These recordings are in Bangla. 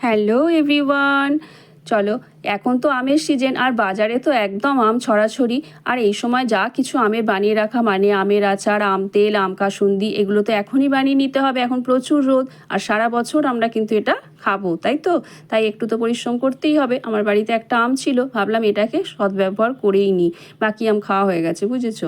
হ্যালো এভরিওয়ান চলো এখন তো আমের সিজন আর বাজারে তো একদম আম ছড়াছড়ি। আর এই সময় যা কিছু আমের বানিয়ে রাখা মানে আমের আচার, আম তেল, আম কাসুন্দি, এগুলো তো এখনই বানিয়ে নিতে হবে। এখন প্রচুর রোদ আর সারা বছর আমরা কিন্তু এটা খাব, তাই তো? তাই একটু তো পরিশ্রম করতেই হবে। আমার বাড়িতে একটা আম ছিল, ভাবলাম এটাকে সদ্ব্যবহার করেই নিই। বাকি আম খাওয়া হয়ে গেছে, বুঝেছ?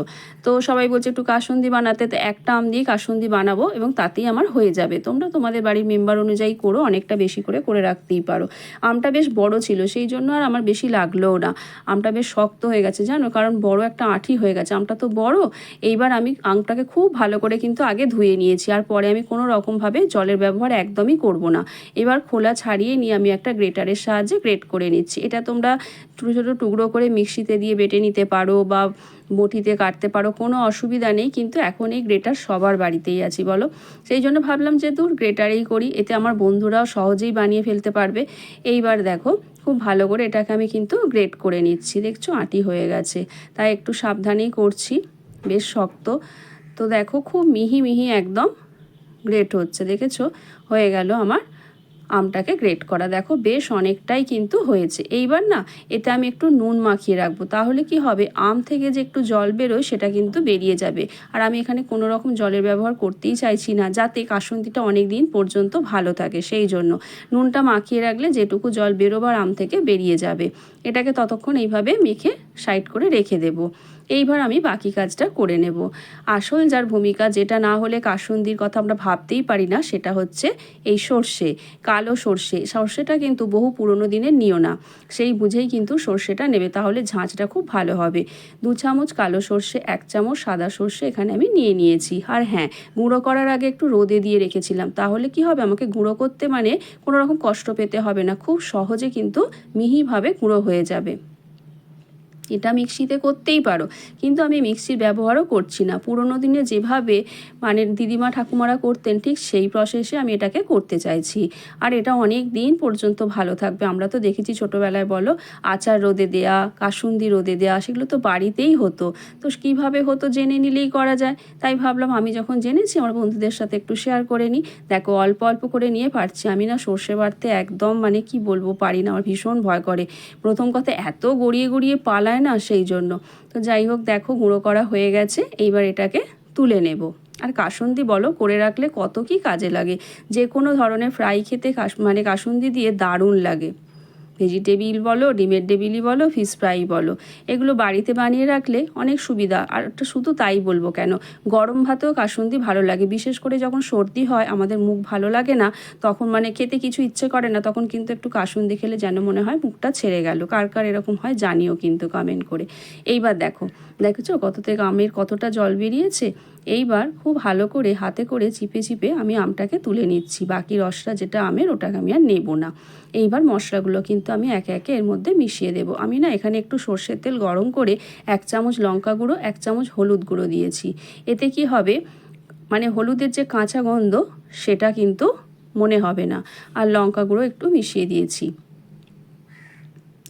তো সবাই বলছে, একটু কাসুন্দি বানাতে। তো একটা আম দিয়ে কাসুন্দি বানাবো এবং তাতেই আমার হয়ে যাবে। তোমরা তোমাদের বাড়ির মেম্বার অনুযায়ী করো, অনেকটা বেশি করে করে রাখতেই পারো। আমটা বেশ বড় ছিল, সেই জন্য আর আমার বেশি লাগলোও না। আমটা বেশ শক্ত হয়ে গেছে, জানো? কারণ বড় একটা আঁঠি হয়ে গেছে। আমটা তো বড়। এইবার আমি আমটাকে খুব ভালো করে কিন্তু আগে ধুয়ে নিয়েছি। আর পরে আমি কোনো রকমভাবে জলের ব্যবহার একদমই করব না। এবার খোলা ছাড়িয়ে নিয়ে আমি একটা গ্রেটারের সাহায্যে গ্রেট করে নিচ্ছি। এটা তোমরা ছোটো ছোটো টুকরো করে মিক্সিতে দিয়ে বেটে নিতে পারো বা বটিতে কাটতে পারো, কোনো অসুবিধা নেই, কিন্তু এখন এই গ্রেটার সবার বাড়িতেই আছি, বলো। সেই জন্য ভাবলাম যে দূর গ্রেটারেই করি, এতে আমার বন্ধুরাও সহজেই বানিয়ে ফেলতে পারবে। এইবার দেখো, খুব ভালো করে এটাকে আমি কিন্তু গ্রেট করে নিচ্ছি, দেখছ? আটি হয়ে গেছে। তাই একটু সাবধানেই করছি, বেশ শক্ত। তো দেখো, খুব মিহি মিহি একদম গ্রেট হচ্ছে, দেখেছ? হয়ে গেল আমার আমটাকে গ্রেট করা। দেখো বেশ অনেকটাই কিন্তু হয়েছে। এইবার না, এতে আমি একটু নুন মাখিয়ে রাখব। তাহলে কি হবে? আম থেকে যে একটু জল বেরোয়, সেটা কিন্তু বেরিয়ে যাবে। আর আমি এখানে কোনো রকম জলের ব্যবহার করতেই চাইছি না, যাতে কাসুন্দিটা অনেক দিন পর্যন্ত ভালো থাকে সেই জন্য। নুনটা মাখিয়ে রাখলে যেটুকু জল বেরোবার আম থেকে বেরিয়ে যাবে। এটাকে ততক্ষণ এইভাবে মেখে সাইড করে রেখে দেবো। এইবার আমি বাকি কাজটা করে নেব। আসল যার ভূমিকা যেটা না হলে কাসুন্দির কথা আমরা ভাবতেই পারি না, সেটা হচ্ছে এই সর্ষে, কালো সর্ষে। সর্ষেটা কিন্তু বহু পুরনো দিনের নিও না। সেই বুঝেই কিন্তু সর্ষেটা নেবে। তাহলে ঝাঁঝটা খুব ভালো হবে। দু চামচ কালো সর্ষে, এক চামচ সাদা সর্ষে এখানে আমি নিয়ে নিয়েছি। আর হ্যাঁ গুঁড়ো করার আগে একটু রোদে দিয়ে রেখেছিলাম। তাহলে কি হবে? আমাকে গুঁড়ো করতে মানে কোনো রকম কষ্ট পেতে হবে না। খুব সহজে কিন্তু মিহিভাবে গুঁড়ো হয়ে যাবে। এটা মিক্সিতে করতেই পারো। কিন্তু আমি মিক্সির ব্যবহারও করছি না। পুরোনো দিনে যেভাবে মানে দিদিমা ঠাকুমারা করতেন, ঠিক সেই প্রসেসে আমি এটাকে করতে চাইছি। আর এটা অনেক দিন পর্যন্ত ভালো থাকবে। আমরা তো দেখেছি ছোটোবেলায় বলো, আচার রোদে দেয়া, কাসুন্দি রোদে দেয়া, সেগুলো তো বাড়িতেই হতো। তো কীভাবে হতো জেনে নিলেই করা যায়। তাই ভাবলাম আমি যখন জেনেছি, আমার বন্ধুদের সাথে একটু শেয়ার করে নিই। দেখো, অল্প অল্প করে নিয়ে পারছি। আমি না সর্ষে বাড়তে একদম মানে কি বলব পারি না। আমার ভীষণ ভয় করে। প্রথম কথা, এত গড়িয়ে গড়িয়ে পালায় না সেই জন্য। তো যাই হোক, দেখো গুঁড়ো করা হয়ে গেছে, এইবার এটাকে তুলে নেব। আর কাসুন্দি বলো, করে রাখলে কত কি কাজে লাগে? যে কোনো ধরনের ফ্রাই খেতে কাস মানে কাসুন্দি দিয়ে দারুণ লাগে। ভেজিটেবিল বলো, ডিমের টেবিলই বলো ফিশ ফ্রাই বলো। এগুলো বাড়িতে বানিয়ে রাখলে অনেক সুবিধা। আর একটা শুধু তাই বলব কেন, গরম ভাতেও কাসুন্দি ভালো লাগে। বিশেষ করে যখন সর্দি হয়, আমাদের মুখ ভালো লাগে না, তখন মানে খেতে কিছু ইচ্ছে করে না, তখন কিন্তু একটু কাসুন্দি খেলে যেন মনে হয় মুখটা ছেড়ে গেল। কার কার এরকম হয় জানিও কিন্তু কমেন্ট করে। এইবার দেখো, দেখেছ কত থেকে আমের কতটা জল বেরিয়েছে? এইবার খুব ভালো করে হাতে করে চিপে চিপে আমি আমটাকে তুলে নিচ্ছি। বাকি রসটা যেটা আমের, ওটাকে আমি আর নেব না। এইবার মশলাগুলো কিন্তু আমি একে একে এর মধ্যে মিশিয়ে দেব। আমি না এখানে একটু সর্ষের তেল গরম করে এক চামচ লঙ্কা গুঁড়ো, এক চামচ হলুদ গুঁড়ো দিয়েছি। এতে কি হবে? মানে হলুদের যে কাঁচা গন্ধ, সেটা কিন্তু মনে হবে না। আর লঙ্কা গুঁড়ো একটু মিশিয়ে দিয়েছি।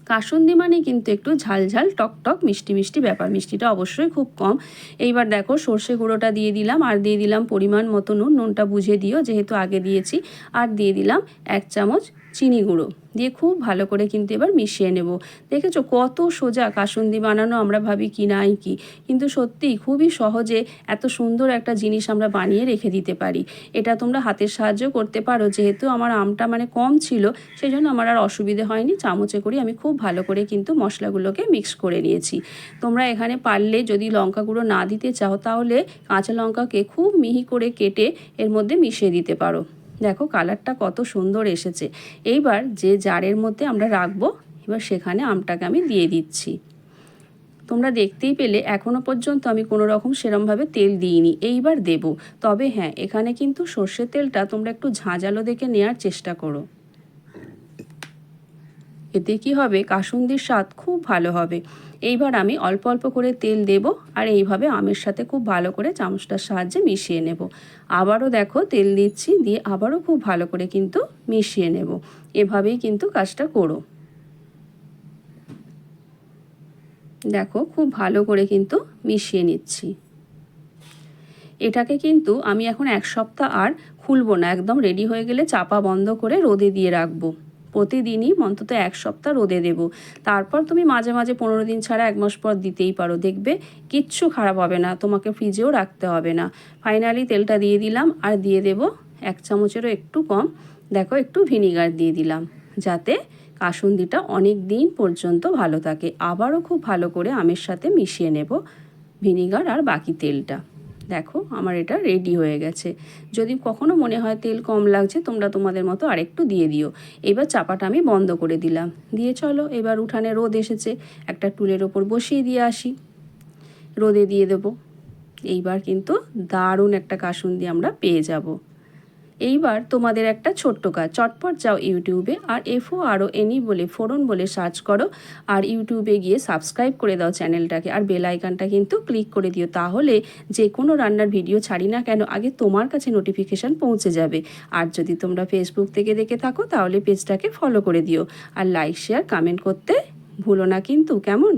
কাসুন্দি মানে কিন্তু একটু ঝালঝাল ঝাল, টক টক, মিষ্টি মিষ্টি ব্যাপার। মিষ্টিটা অবশ্যই খুব কম। এইবার দেখো সর্ষে গুঁড়োটা দিয়ে দিলাম, আর দিয়ে দিলাম পরিমাণ মতো নুন। নুনটা বুঝে দিও, যেহেতু আগে দিয়েছি। আর দিয়ে দিলাম এক চামচ চিনি গুঁড়ো দিয়ে খুব ভালো করে কিন্তু এবার মিশিয়ে নেব। দেখেছ কত সোজা কাসুন্দি বানানো আমরা ভাবি কি নাই কি? কিন্তু সত্যি খুবই সহজে এত সুন্দর একটা জিনিস আমরা বানিয়ে রেখে দিতে পারি। এটা তোমরা হাতের সাহায্য করতে পারো। যেহেতু আমার আমটা মানে কম ছিল সেই জন্য আমার আর অসুবিধে হয়নি। চামচে করে আমি খুব ভালো করে কিন্তু মশলাগুলোকে মিক্স করে নিয়েছি। তোমরা এখানে পারলে যদি লঙ্কা গুঁড়ো না দিতে চাও, তাহলে কাঁচা লঙ্কাকে খুব মিহি করে কেটে এর মধ্যে মিশিয়ে দিতে পারো। দেখো কালারটা কত সুন্দর এসেছে। এইবার যে জারের মধ্যে আমরা রাখব, এবার সেখানে আমটাকে আমি দিয়ে দিচ্ছি। তোমরা দেখতেই পেলে এখনও পর্যন্ত আমি কোনো রকম সেরমভাবে তেল দিইনি, এইবার দেব। তবে হ্যাঁ এখানে কিন্তু সর্ষের তেলটা তোমরা একটু ঝাঁঝালো দেখে নেওয়ার চেষ্টা করো। এতে কি হবে? কাসুন্দির স্বাদ খুব ভালো হবে। এইবার আমি অল্প অল্প করে তেল দেব আর এইভাবে আমের সাথে খুব ভালো করে চামচটার সাহায্যে মিশিয়ে নেব। আবারও দেখো, তেল দিচ্ছি, দিয়ে আবারও খুব ভালো করে কিন্তু মিশিয়ে নেব। এভাবেই কিন্তু কাজটা করো। দেখো, খুব ভালো করে কিন্তু মিশিয়ে নিচ্ছি। এটাকে কিন্তু আমি এখন এক সপ্তাহ আর খুলবো না, একদম রেডি হয়ে গেলে চাপা বন্ধ করে রোদে দিয়ে রাখব। প্রতিদিনই অন্তত এক সপ্তাহ রোদে দেব। তারপর তুমি মাঝে মাঝে পনেরো দিন ছাড়া এক মাস পর দিতেই পারো। দেখবে কিচ্ছু খারাপ হবে না, তোমাকে ফ্রিজেও রাখতে হবে না। ফাইনালি তেলটা দিয়ে দিলাম, আর দিয়ে দেব এক চামচেরও একটু কম, দেখো একটু ভিনিগার দিয়ে দিলাম, যাতে কাসুন্দিটা অনেক দিন পর্যন্ত ভালো থাকে। আবারও খুব ভালো করে আমের সাথে মিশিয়ে নেব ভিনিগার আর বাকি তেলটা। দেখো আমার এটা রেডি হয়ে গেছে। যদি কখনো মনে হয় তেল কম লাগছে, তোমরা তোমাদের মতো আরেকটু দিয়ে দিও। এবার চাপাটা আমি বন্ধ করে দিলাম। দিয়ে চলো, এবার উঠানে রোদ এসেছে। একটা টুলের ওপর বসিয়ে দিয়ে আসি। রোদে দিয়ে দেবো। এইবার কিন্তু দারুণ একটা কাসুন্দি আমরা পেয়ে যাব। এইবার তোমাদের একটা ছোট্ট কাজ। চটপট যাও ইউটিউবে আর এফও আরও এনি বলে, ফোরন বলে সার্চ করো আর ইউটিউবে গিয়ে সাবস্ক্রাইব করে দাও চ্যানেলটাকে আর বেল আইকনটা কিন্তু ক্লিক করে দিও। তাহলে যে কোনো রান্নার ভিডিও ছাড়ি না কেন, আগে তোমার কাছে নোটিফিকেশান পৌঁছে যাবে। আর যদি তোমরা ফেসবুক থেকে দেখে থাকো, তাহলে পেজটাকে ফলো করে দিও। আর লাইক শেয়ার কমেন্ট করতে ভুলো না কিন্তু, কেমন?